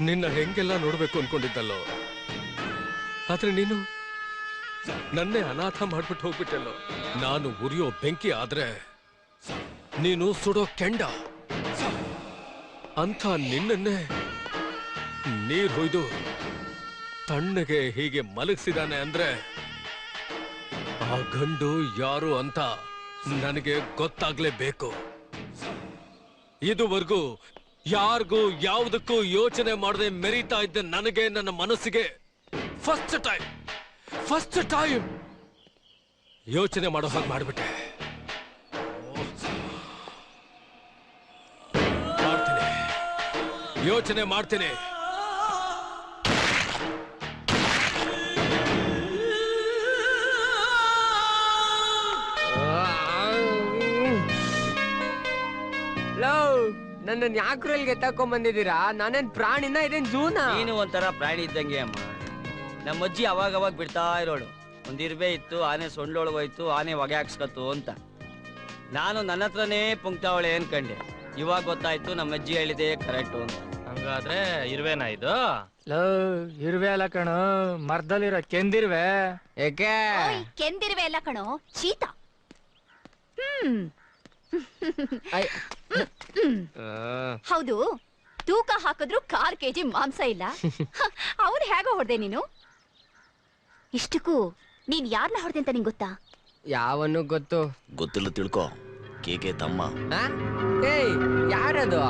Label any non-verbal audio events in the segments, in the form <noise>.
ನಿನ್ನ ಹೆಂಗೆಲ್ಲ ನೋಡ್ಬೇಕು ಅನ್ಕೊಂಡಿದ್ದಲ್ಲೋ? ಆದ್ರೆ ನೀನು ನನ್ನೇ ಅನಾಥ ಮಾಡ್ಬಿಟ್ಟು ಹೋಗ್ಬಿಟ್ಟಲ್ಲೋ? ನಾನು ಉರಿಯೋ ಬೆಂಕಿ ಆದ್ರೆ ನೀನು ಸುಡೋ ಕೆಂಡ. ಅಂಥ ನಿನ್ನನ್ನೇ ನೀರ್ ಹೊಯ್ದು ತಣ್ಣಗೆ ಹೀಗೆ ಮಲಗಿಸಿದಾನೆ ಅಂದ್ರೆ ಆ ಗಂಡು ಯಾರು ಅಂತ ನನಗೆ ಗೊತ್ತಾಗ್ಲೇಬೇಕು. ಇದುವರೆಗೂ ಯಾರಿಗೂ ಯಾವುದಕ್ಕೂ ಯೋಚನೆ ಮಾಡದೆ ಮೆರೀತಾ ಇದ್ದ ನನಗೆ, ನನ್ನ ಮನಸ್ಸಿಗೆ. ಫಸ್ಟ್ ಟೈಮ್ ಫಸ್ಟ್ ಟೈಮ್ ಯೋಚನೆ ಮಾಡೋ ಹಾಗೆ ಮಾಡಿಬಿಟ್ಟೆ. ಮಾಡ್ತೀನಿ. ಯೋಚನೆ ಮಾಡ್ತೀನಿ. ನನ್ನ ಯಾಕ್ರಲ್ಗೆ ತಕೊಂಡ್ ಬಂದಿದ್ದೀರಾ ನಾನೇನ್ ಪ್ರಾಣಿನ ಇದೇನ್ ಜೂನ? ನೀನು ಒಂಥರ ಪ್ರಾಣಿ ಇದ್ದಂಗೆ ಅಮ್ಮ. ನಮ್ಮ ಅಜ್ಜಿ ಅವಾಗ ಅವಾಗ ಬಿಡ್ತಾ ಇರೋಳು. ಒಂದಿರ್ಬೆ ಇತ್ತು ಆನೆ ಸೊಂಡ್ಲೊಳಗೆ ಹೋಯ್ತು ಆನೆ ಹೊಗೆ ಹಾಕ್ಸ್ಕತ್ತು ಅಂತ. ನಾನು ನನ್ನ ಹತ್ರನೇ ಪುಂಕ್ತಾವಳೆ ಅನ್ಕಂಡೆ. ಇವಾಗ ಗೊತ್ತಾಯ್ತು ನಮ್ಮ ಅಜ್ಜಿ ಹೇಳಿದೆ ಕರೆಕ್ಟ್ ಅಂತ. ಹಂಗಾದ್ರೆ ಇರ್ವೇನಾ ಇದು? ಲೋ ಇರುವೆ ಅಲ್ಲ ಕಣ ಮರ್ದಲ್ಲಿರೋ ಕೆಂದಿರ್ವೆ. ಏಕೆ? ಓಯ್, ಕೆಂದಿರುವೆ ಎಲ್ಲ ಕಣೋ ಚೀತಾ ಹ್ಮ್. ಹೌದು. ತೂಕ ಹಾಕಿದ್ರು ಕಾಲ್ ಕೆಜಿ ಮಾಂಸ ಇಲ್ಲ. <laughs> ಅವ್ನು ಹೇಗೋ ಹೊಡೆದೆ ನೀನು? ಇಷ್ಟಕ್ಕೂ ನೀನ್ ಯಾರನ್ನ ಹೊಡೆದೆ ಅಂತ ನಿಂಗೆ ಗೊತ್ತಾ? ಯಾವನು ಗೊತ್ತು? ಗೊತ್ತಿಲ್ಲ ತಿಳ್ಕೊ. ಕೇಕೆ ತಮ್ಮ. ಆ? ಏಯ್ ಯಾರದು?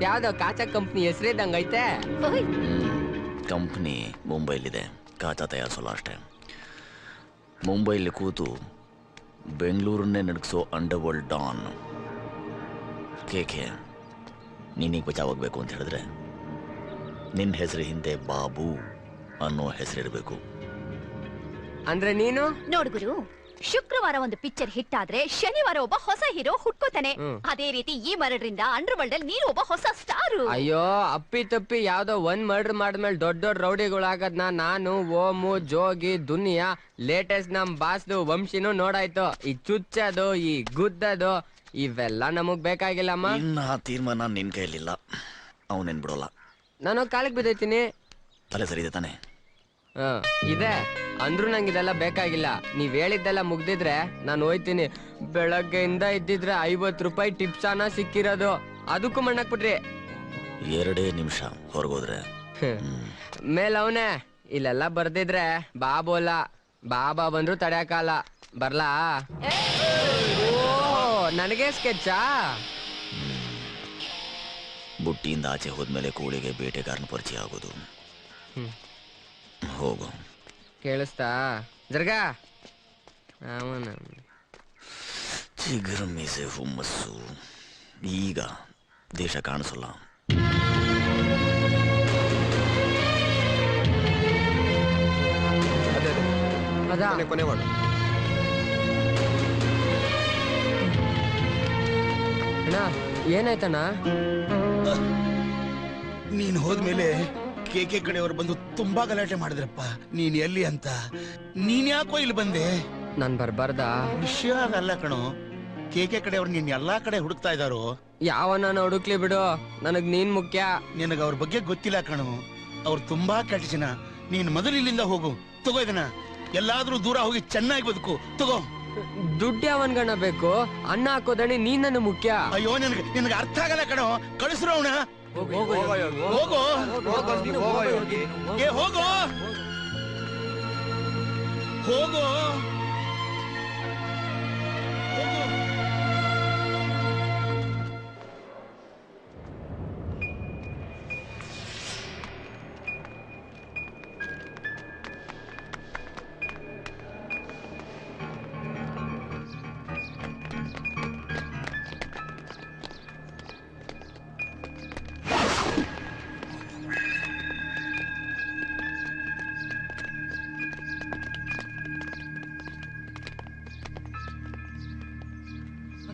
ಯಾವ್ದೋ ಕಾಚಾ ಕಂಪ್ನಿ ಹೆಸರಿದ್ದಂಗೈತೆ ಓಯ್, ಕಂಪ್ನಿ ಮುಂಬೈಲಿದೆ. ಕಾಚಾ ತಯಾರಿಸೋಲ್ಲ ಅಷ್ಟೇ. ಮುಂಬೈಲಿ ಕೂತು ಬೆಂಗಳೂರನ್ನೇ ನಡಗಿಸೋ ಅಂಡರ್ ವರ್ಲ್ಡ್ ಡಾನ್ ಕೇಕೆ ನೀನೀಗ ಬಚಾವಾಗಬೇಕು ಅಂತ ಹೇಳಿದ್ರೆ ನಿನ್ನ ಹೆಸರು ಹಿಂದೆ ಬಾಬು ಅನ್ನೋ ಹೆಸರಿರಬೇಕು ಅಂದ್ರೆ ನೀನು? ನೋಡು ಗುರು ಶುಕ್ರವಾರ ಒಂದು ಪಿಕ್ಚರ್ ಹಿಟ್ ಆದ್ರೆ ಶನಿವಾರ ಒಬ್ಬ ಹೊಸ ಹೀರೋ ಹುಟ್ಕೋತಾನೆ ಹ್ಮ್. ಅದೇ ರೀತಿ ಈ ಮರಡ್ರಿಂದ ಅಂಡರ್ ವರ್ಲ್ಡ್ ಅಲ್ಲಿ ನೀನು ಒಬ್ಬ ಹೊಸ ಸ್ಟಾರ್. ಅಯ್ಯೋ ಅಪ್ಪಿ ತಪ್ಪಿ ಯಾವ್ದೋ ಒಂದ್ ಮರ್ಡರ್ ಮಾಡಿದ್ಮೇಲೆ ದೊಡ್ಡ ದೊಡ್ಡ ರೌಡಿಗಳಾಗದ್ನ ನಾನು ಓಮು ಜೋಗಿ ದುನಿಯಾ ಲೇಟೆಸ್ಟ್ ನಮ್ ಬಾಸ್ದು ವಂಶಿನೂ ನೋಡಾಯ್ತು. ಈ ಚುಚ್ಚದು ಈ ಗುದ್ದದು ಇವೆಲ್ಲ ನಮಗ್ ಬೇಕಾಗಿಲ್ಲಮ್ಮ. ಇನ್ನ ಆ ತೀರ್ಮಾನ ನಿನ್ ಕೈಯಲ್ಲಿಲ್ಲ. ಅವನೇನ್ ಬಿಡೋಲ್ಲ. ನಾನು ಕಾಲಿಗೆ ಬಿದ್ದೈತೀನಿ. ತಲೆ ಸರಿ ಇದೆ ತಾನೆ? ಹ, ಇದೆ. ಅಂದ್ರು ನಂಗೆ ಇದೆಲ್ಲ ಬೇಕಾಗಿಲ್ಲ. ನೀವ್ ಹೇಳಿದ್ದೆಲ್ಲ ಮುಗ್ದಿದ್ರೆ ನಾನು ಹೋಯ್ತೀನಿ. ಬೆಳಗ್ಗೆಯಿಂದ ಇದ್ದಿದ್ರೆ ಐವತ್ ರೂಪಾಯಿ ಟಿಪ್ಸ್ ಅನ್ನ ಸಿಕ್ಕಿರೋದು. ಅದಕ್ಕೂ ಮಣ್ಣಾಕ್ಬಿಟ್ರಿ. ಎರಡೇ ನಿಮಿಷ ಹೊರಗೋದ್ರೆ. ಮೇಲ್ ಅವನೇ ಇಲ್ಲೆಲ್ಲ ಬರ್ದಿದ್ರೆ ಬಾಬೋಲ ಬಾಬಾ ಬಂದ್ರು ತಡೆಯಕಾಲ ಬರ್ಲಾ? ಓ ನನಗೆ ಸ್ಕೆಚ್ಚಾ? ಬುಟ್ಟಿಯಿಂದ ಆಚೆ ಹೋದ್ಮೇಲೆ ಕೂಳಿಗೆ ಬೇಟೆಗಾರನ ಪರಿಚಯ ಆಗೋದು. ಹೋಗು. ಕೇಳಿಸ್ತಾ? ಜರ್ಗಾ? ಅವನ ಚಿಗುರು ಮೀಸೆ ಹುಮ್ಮಸ್ಸು. ಈಗ ದೇಶ ಕಾಣಿಸಲ್ಲ. ಅದೇ ಕೊನೆ ಮಾಡು. ಅಣ್ಣ ಏನಾಯ್ತಣ್ಣ? ನೀನು ಹೋದ್ಮೇಲೆ ಕೇಕೆ ಕಡೆಯವರು ಬಂದು ತುಂಬಾ ಗಲಾಟೆ ಮಾಡಿದ್ರಪ್ಪ. ನೀನ್ ಎಲ್ಲಿ ಅಂತ. ನೀನ್ ಯಾಕೋ ಇಲ್ಲಿ ಬಂದೆ? ನಾನ್ ಬರ್ಬಾರ್ದ? ವಿಷಯ ಅದಲ್ಲ ಕಣೋ. ಕೆ ಕಡೆಯವ್ರು ನೀನ್ ಎಲ್ಲಾ ಕಡೆ ಹುಡುಕ್ತಾ ಇದಾರೋ ನಾನು ಹುಡುಕ್ಲಿ ಬಿಡು. ನನಗ್ ನೀನ್ ಮುಖ್ಯ. ನಿನಗ ಅವ್ರ ಬಗ್ಗೆ ಗೊತ್ತಿಲ್ಲ ಕಣೋ. ಅವ್ರು ತುಂಬಾ ಕೆಟ್ಟ ಜನ. ನೀನ್ ಮೊದಲು ಇಲ್ಲಿಂದ ಹೋಗು. ತಗೋ ಇದನ್ನ. ಎಲ್ಲಾದ್ರೂ ದೂರ ಹೋಗಿ ಚೆನ್ನಾಗಿ ಬದುಕು. ತಗೋ. ದುಡ್ಡು ಯಾವನ್ಗಣ ಬೇಕು? ಅಣ್ಣ ಹಾಕೋದಣಿ ನೀನ್ ನನ್ನ ಮುಖ್ಯ. ಅಯ್ಯೋ ನಿನಗೆ ನಿನಗೆ ಅರ್ಥ ಆಗಲ್ಲ ಕಣೋ. ಕಳಿಸ್ರು ಅವನ. ಹೋಗು ಹೋಗೋ ಹೋಗು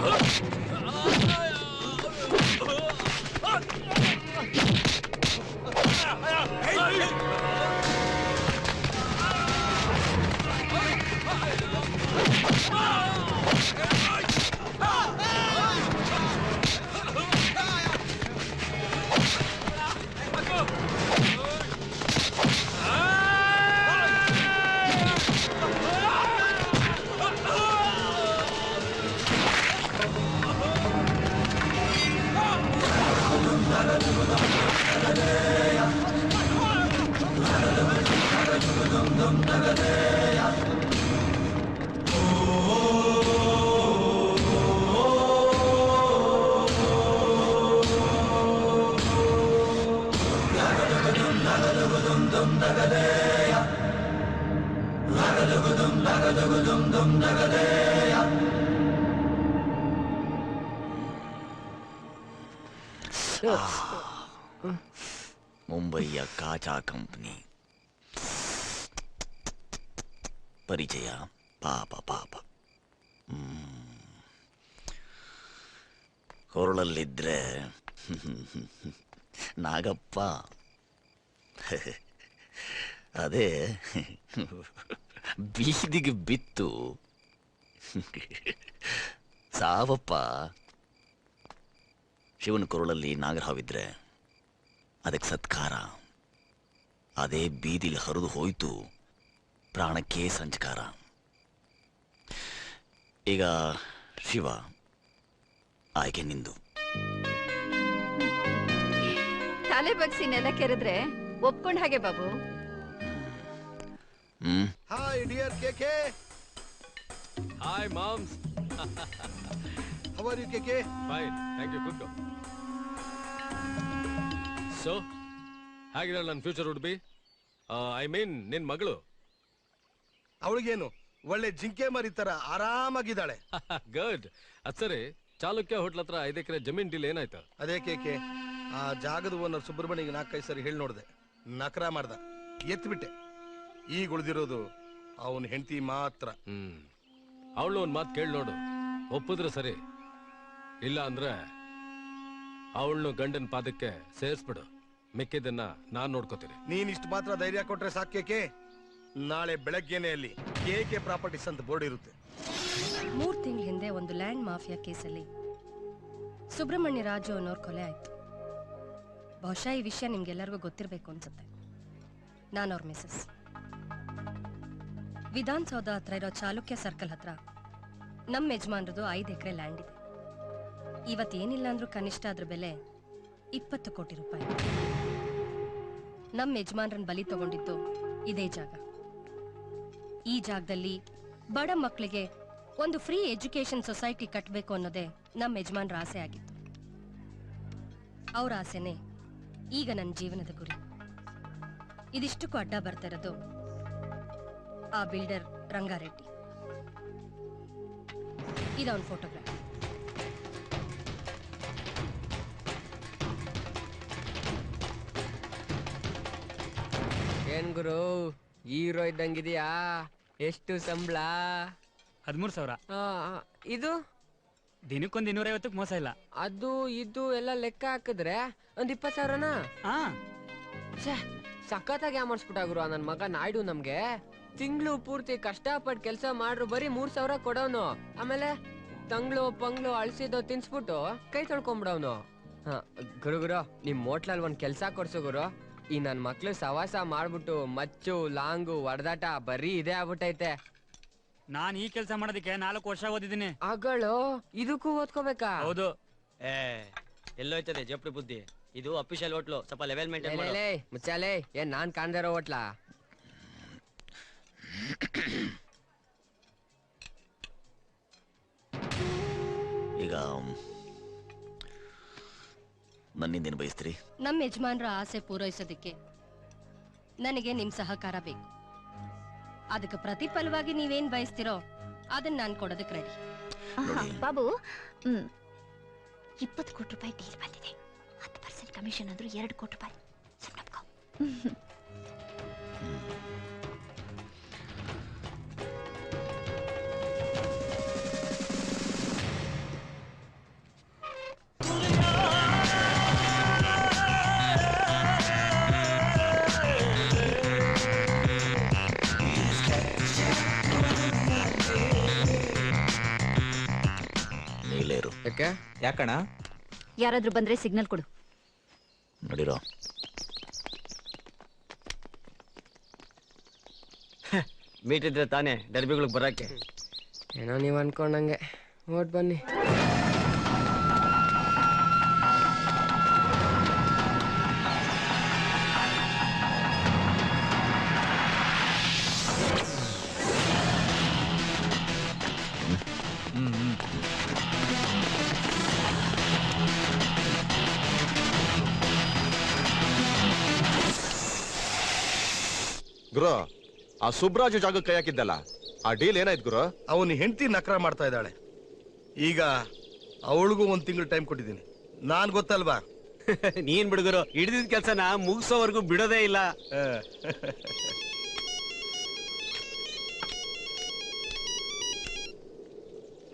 ಹೋಗು <laughs> ಮುಂಬಯಿಯ ಕಾಚಾ ಕಂಪನಿ. ಪರಿಚಯ ಪಾಪ ಪಾಪ. ಕೊರಳಲ್ಲಿದ್ರೆ <laughs> ನಾಗಪ್ಪ. <laughs> ಅದೇ ಬೀದಿಗೆ ಬಿತ್ತು. ಸಾವಪ್ಪ ಶಿವನ ಕೊರಳಲ್ಲಿ ನಾಗರಹಾವಿದ್ರೆ ಅದಕ್ಕೆ ಸತ್ಕಾರ. ಅದೇ ಬೀದಿಲಿ ಹರಿದು ಹೋಯ್ತು ಪ್ರಾಣಕ್ಕೆ ಸಂಚಕಾರ. ಈಗ ಶಿವ ಆಯ್ಕೆ ನಿಂದು. ತಲೆ ಬಗ್ಸಿ ನೆಲ ಕೆರೆದ್ರೆ ಒಪ್ಕೊಂಡ ಹಾಗೆ Babu. Hmm. Hi dear K K hi moms how are you K K fine thank you good so ಹೇಗಿದ್ದಾಳೆ ನನ್ನ future Udupi B I mean ನಿನ್ ಮಗಳು. ಅವಳಿಗೇನು ಒಳ್ಳೆ ಜಿಂಕೆ ಮರಿ ತರ ಆರಾಮಾಗಿದ್ದಾಳೆ. <laughs> ಗುಡ್ ಅದ್ ಸರಿ ಚಾಲುಕ್ಯ ಹೋಟ್ಲ್ ಹತ್ರ ಐದು ಎಕರೆ ಜಮೀನ್ ಡೀಲ್ ಏನಾಯ್ತು? ಅದೇ ಕೇಕೆ ಆ ಜಾಗದ ಓನರ್ ಸುಬ್ರಹ್ಮಣ್ಯಗೆ ನಾಲ್ಕೈದು ಸರಿ ಹೇಳಿ ನೋಡಿದೆ ನಕರ ಮಾಡ್ದ. ಎತ್ಬಿಟ್ಟೆ. ಈಗ ಉಳಿದಿರೋದು ಅವನ ಹೆಂಡತಿ ಮಾತ್ರ. ಹ್ಮ್. ಅವಳು ಒಂದ್ ಮಾತು ಕೇಳಿ ನೋಡು ಒಪ್ಪಿದ್ರೆ ಸರಿ. ಇಲ್ಲ ಅಂದ್ರೆ ಅವಳನ್ನು ಗಂಡನ ಪಾದಕ್ಕೆ ಸೇರಿಸ್ಬಿಡು. ಮಿಕ್ಕಿದ್ದನ್ನ ನಾನ್ ನೋಡ್ಕೋತೀನಿ. ನೀನ್ ಇಷ್ಟು ಮಾತ್ರ ಧೈರ್ಯ ಕೊಟ್ರೆ ಸಾಕ್ಯಕ್ಕೆ ನಾಳೆ ಬೆಳಗ್ಗೆನೆ ಅಲ್ಲಿ ಕೆಕೆ ಪ್ರಾಪರ್ಟೀಸ್ ಅಂತ ಬೋರ್ಡ್ ಇರುತ್ತೆ. ಮೂರ್ ತಿಂಗಳ ಹಿಂದೆ ಒಂದು ಲ್ಯಾಂಡ್ ಮಾಫಿಯಾ ಕೇಸಲ್ಲಿ ಸುಬ್ರಹ್ಮಣ್ಯ ರಾಜು ಅನ್ನೋರ್ ಕೊಲೆ ಆಯ್ತು. ಬಹುಶಃ ಈ ವಿಷಯ ನಿಮ್ಗೆಲ್ಲರಿಗೂ ಗೊತ್ತಿರಬೇಕು ಅನ್ಸುತ್ತೆ. ನಾನು ಅವ್ರ ಮಿಸಸ್ ವಿಧಾನಸೌಧ ಹತ್ರ ಇರೋ ಚಾಲುಕ್ಯ ಸರ್ಕಲ್ ಹತ್ರ ನಮ್ಮ ಯಜಮಾನ್ರದು ಐದು ಎಕರೆ ಲ್ಯಾಂಡ್ ಇದೆ. ಇವತ್ತೇನಿಲ್ಲ ಅಂದ್ರೂ ಕನಿಷ್ಠ ಅದ್ರ ಬೆಲೆ ಇಪ್ಪತ್ತು ಕೋಟಿ ರೂಪಾಯಿ. ನಮ್ಮ ಯಜಮಾನ್ರನ್ನ ಬಲಿ ತಗೊಂಡಿದ್ದು ಇದೇ ಜಾಗ. ಈ ಜಾಗದಲ್ಲಿ ಬಡ ಮಕ್ಕಳಿಗೆ ಒಂದು ಫ್ರೀ ಎಜುಕೇಶನ್ ಸೊಸೈಟಿ ಕಟ್ಟಬೇಕು ಅನ್ನೋದೇ ನಮ್ಮ ಯಜಮಾನ್ರ ಆಸೆ ಆಗಿತ್ತು. ಅವ್ರ ಆಸೆನೇ ಈಗ ನನ್ನ ಜೀವನದ ಗುರಿ. ಇದಿಷ್ಟಕ್ಕೂ ಅಡ್ಡ ಬರ್ತಾ ಇರೋದು ಆ ಬಿಲ್ಡರ್ ರಂಗಾರೆಡ್ಡಿ. ಇದವನ್ ಫೋಟೋಗ್ರಾಫ್ ಏನ್ ಗುರು ಹೀರೋ ಇದ್ದಂಗಿದ್ಯಾ? ಎಷ್ಟು ಸಂಬಳ? ಹದಿಮೂರು ಸಾವಿರ. ಇದು? ದಿನಕ್ಕೊಂದು ಇನ್ನೂರೈವತ್ತಕ್ಕೆ ಮೋಸ ಇಲ್ಲ. ಅದು ಇದು ಎಲ್ಲ ಲೆಕ್ಕ ಹಾಕಿದ್ರೆ ಒಂದ್ ಇಪ್ಪತ್ ಸಾವಿರನ? ಹಾ. ಸಖತ್ತಾಗಿ ಯಾಮರ್ಸ್ಬಿಟ್ಟ ಗುರು ನನ್ ಮಗ ನಾಯ್ಡು ನಮ್ಗೆ? ತಿಂಗಳು ಪೂರ್ತಿ ಕಷ್ಟಪಟ್ಟು ಕೆಲಸ ಮಾಡ್ರು ಬರೀ ಮೂರ್ ಸಾವಿರ ಕೊಡೋನು. ಆಮೇಲೆ ತಂಗ್ಳು ಪಂಗ್ಳು ಅಳ್ಸಿದ್ದು ತಿನ್ಸ್ಬಿಟ್ಟು ಕೈ ತೊಳ್ಕೊಂಬಿಡವ್ನು ಗುರು ಗುರು ನಿಮ್ ಹೋಟ್ಲಲ್ಲಿ ಒಂದ್ ಕೆಲ್ಸ ಕೊಡ್ಸು ಗುರು. ಈ ನನ್ ಮಕ್ಳು ಸವಾಸ ಮಾಡ್ಬಿಟ್ಟು ಮಚ್ಚು ಲಾಂಗು ಹೊಡೆದಾಟ ಬರೀ ಇದೇ ಆಗ್ಬಿಟ್ಟೈತೆ. ನಾನ್ ಈ ಕೆಲಸ ಮಾಡೋದಕ್ಕೆ ನಾಲ್ಕು ವರ್ಷ ಓದಿದ್ದೀನಿ. ಅಗಳು ಇದಕ್ಕೂ ಓದ್ಕೋಬೇಕಾ? ಹೌದು. ಏ ಎಲ್ಲೋಯ್ತದೆ ಜಪ್ಡಿ ಬುದ್ಧಿ? ಇದು ಅಫಿಷಿಯಲ್ ಹೋಟ್ಲು. ಸ್ವಲ್ಪ ಲೆವೆಲ್ ಮೇಂಟೈನ್ ಮಾಡು. ಲೇ, ಮುಚ್ಚಾಲೆ ಏನ್ ನಾನ್ ಕಾಣ್ದೇ ಇರೋ ಹೋಟ್ಲಾ? ಈಗ ನನ್ನಿಂದೇನು ಬಯಸ್ತೀರಿ? ನಮ್ಮ ಯಜಮಾನ್ರ ಆಸೆ ಪೂರೈಸೋದಕ್ಕೆ ನನಗೆ ನಿಮ್ ಸಹಕಾರ ಬೇಕು. ಅದಕ್ಕೆ ಪ್ರತಿಫಲವಾಗಿ ನೀವೇನ್ ಬಯಸ್ತಿರೋ ಅದನ್ನ ನಾನು ಕೊಡೋದಕ್ಕೆ ರೆಡಿ ನೋಡಿ. ಬಾಬು ಹ್ಮ್. ಇಪ್ಪತ್ತು ಕೋಟಿ ರೂಪಾಯಿ ಡೀಲ್ ಬಂದಿದೆ. ಹತ್ತು ಪರ್ಸೆಂಟ್ ಕಮಿಷನ್ ಅಂದ್ರೆ ಎರಡು ಕೋಟಿ ರೂಪಾಯಿ. ಯಾಕಣ ಯಾರಾದ್ರೂ ಬಂದ್ರೆ ಸಿಗ್ನಲ್ ಕೊಡು. ನೋಡಿರೋ. ಮೀಟಿದ್ರೆ ತಾನೇ ಡರ್ಬಿಗಳಿಗೆ ಬರಕ್ಕೆ ಏನೋ ನೀವು ಅನ್ಕೊಂಡಂಗೆ. ಓಟ್ ಬನ್ನಿ. ಆ ಸುಬ್ರಾಜು ಜಾಗಕ್ಕೆ ಕೈ ಹಾಕಿದ್ದಲ್ಲ. ಆ ಡೀಲ್ ಏನಾಯ್ತು ಗುರು? ಅವನು ಹೆಂಡತಿ ನಕರ ಮಾಡ್ತಾ ಇದ್ದಾಳೆ. ಈಗ ಅವಳಿಗೂ ಒಂದು ತಿಂಗಳು ಟೈಮ್ ಕೊಟ್ಟಿದ್ದೀನಿ. ನಾನು ಗೊತ್ತಲ್ವಾ? <laughs> ನೀನ್ ಬಿಡುಗರು ಹಿಡಿದಿದ್ ಕೆಲ್ಸನ ಮುಗಿಸೋವರೆಗೂ ಬಿಡೋದೇ ಇಲ್ಲ.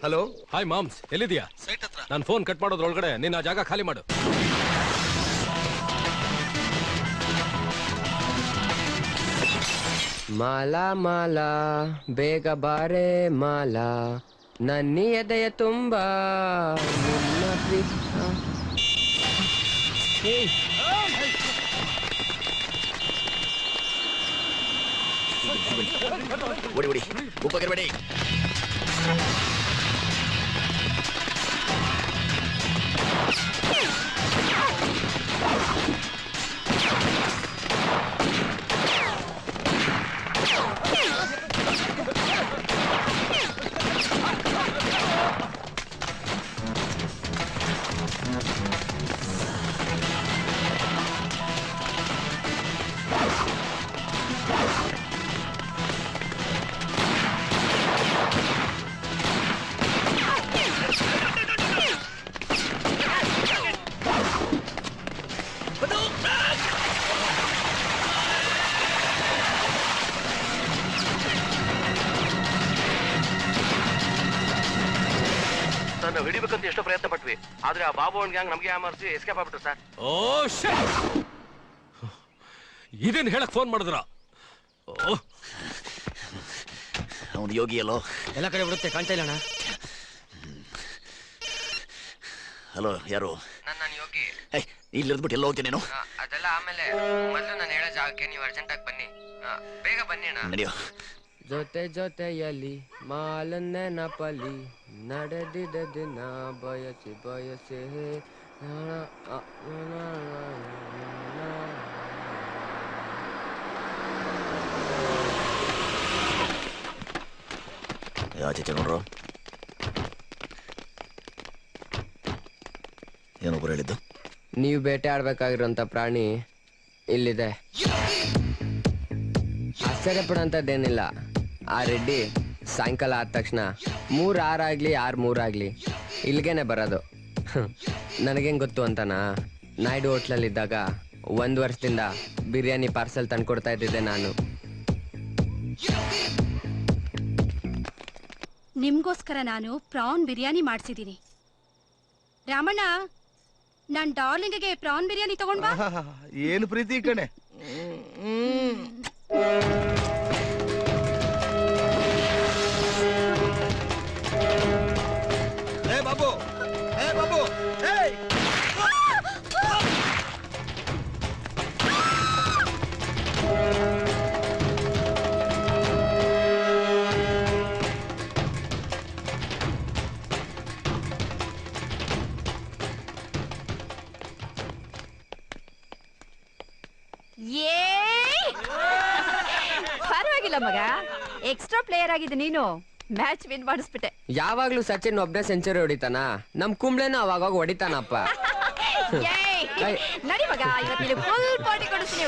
ಹಲೋ ಹಾಯ್ ಮಾಮ್ಸ್ ಎಲ್ಲಿದ್ಯಾ ಸೈಟ್ ಹತ್ರ. ನಾನು ಫೋನ್ ಕಟ್ ಮಾಡೋದ್ರೊಳಗಡೆ ನಿನ್ನ ಆ ಜಾಗ ಖಾಲಿ ಮಾಡು. ಮಾಲಾ ಮಾಲಾ ಬೇಗ ಬಾರೆ ಮಾಲಾ ನನ್ನಿ ಎದೆಯ ತುಂಬ ನಿನ್ನ ಪ್ರೀತಿ ಓಡಿ ಓಡಿ ಉಪ್ಪಗಿರ್ಬೇಡಿ ಬಾಬು ಅಂಡ್ ಗ್ಯಾಂಗ್ ನಮಗೆ ಯಾಮರ್ಸಿ ಎಸ್ಕೇಪ್ ಆಗ್ಬಿಟ್ರು ಸರ್. ಓ ಶಟ್ ಇದೇನ್ ಹೇಳಕ್ ಫೋನ್ ಮಾಡಿದ್ರ? ಓ. ಅವನು ಯೋಗಿ ಅಲ್ಲೋ ಎಲ್ಲ ಕಡೆ ಬಿಡುತ್ತೆ ಕಾಣ್ತಾ ಇಲ್ಲ ಅಣ್ಣ. ಹಲೋ ಯಾರು? ನಾನ್ ನಾನ್ ಯೋಗಿ. ಏಯ್ ಇಲ್ಲಿ ಇರ್ದ್ಬಿಟ್ಟು ಎಲ್ಲ ಹೋಗ್ತೀನಿ ನೀನು? ಆ, ಅದೆಲ್ಲ ಆಮೇಲೆ ಮೊದಲು ನಾನು ಹೇಳೋ ಜಾಗಕ್ಕೆ ನೀವು ಅರ್ಜೆಂಟಾಗಿ ಬನ್ನಿ. ಆ, ಬೇಗ ಬನ್ನಿ ಅಣ್ಣ. ನಡೆಯೋ. ಜೊತೆ ಜೊತೆಯಲ್ಲಿ ಮಾಲ ನಪಲಿ ನಡೆದಿದ ದಿನ. ಬಯಸಿ ಬಯಸಿ ಆಚೆ ನೋಡ್ರು. ಏನೊಬ್ಬರು ಹೇಳಿದ್ದು? ನೀವು ಬೇಟೆ ಆಡ್ಬೇಕಾಗಿರೋಂಥ ಪ್ರಾಣಿ ಇಲ್ಲಿದೆ. ಆಶ್ಚರ್ಯ ಪಡೋಂಥದ್ದೇನಿಲ್ಲ ಆ ರೆಡ್ಡಿ ಸಾಯಂಕಾಲ ಆದ ತಕ್ಷಣ ಮೂರ್ ಆರಾಗ್ಲಿ ಆರ್ ಮೂರಾಗ್ಲಿ ಇಲ್ಲಿಗೇನೆ ಬರೋದು. ನನಗೇನು ನನಗೇನ್ ಗೊತ್ತು ಅಂತನಾ? ನಾಯ್ಡು ಹೋಟ್ಲಲ್ಲಿದ್ದಾಗ ಒಂದು ವರ್ಷದಿಂದ ಬಿರಿಯಾನಿ ಪಾರ್ಸೆಲ್ ತಂದ್ಕೊಡ್ತಾ ಇದ್ದಿದ್ದೆ ನಾನು. ನಿಮಗೋಸ್ಕರ ನಾನು ಪ್ರಾನ್ ಬಿರಿಯಾನಿ ಮಾಡಿಸಿದ್ದೀನಿ. ರಾಮಣ್ಣ ನಾನ್ ಡಾರ್ಲಿಂಗ್ಗೆ ಪ್ರಾನ್ ಬಿರಿಯಾನಿ ತಗೊಂಡ್ಬಾ. ಏನು ಪ್ರೀತಿ ಕಣೆ? ಎಕ್ಸ್ಟ್ರಾ ಪ್ಲೇಯರ್ ಆಗಿದ್ದು ನೀನು. ಮ್ಯಾಚ್ ವಿನ್ ಮಾಡಿಸ್ಬಿಟ್ಟೆ. ಯಾವಾಗ್ಲೂ ಸಚಿನ್ ಒಬ್ಬನೇ ಸೆಂಚುರಿ ಹೊಡಿತಾನ? ನಮ್ ಕುಂಬ್ಳೆನ ಅವಾಗ ಹೊಡಿತಾನಪ್ಪ. <laughs> ನಡಿ ಮಗ ಇವತ್ತು ಫುಲ್ ಪಾರ್ಟಿ ಕೊಡಿಸ್ತೀನಿ.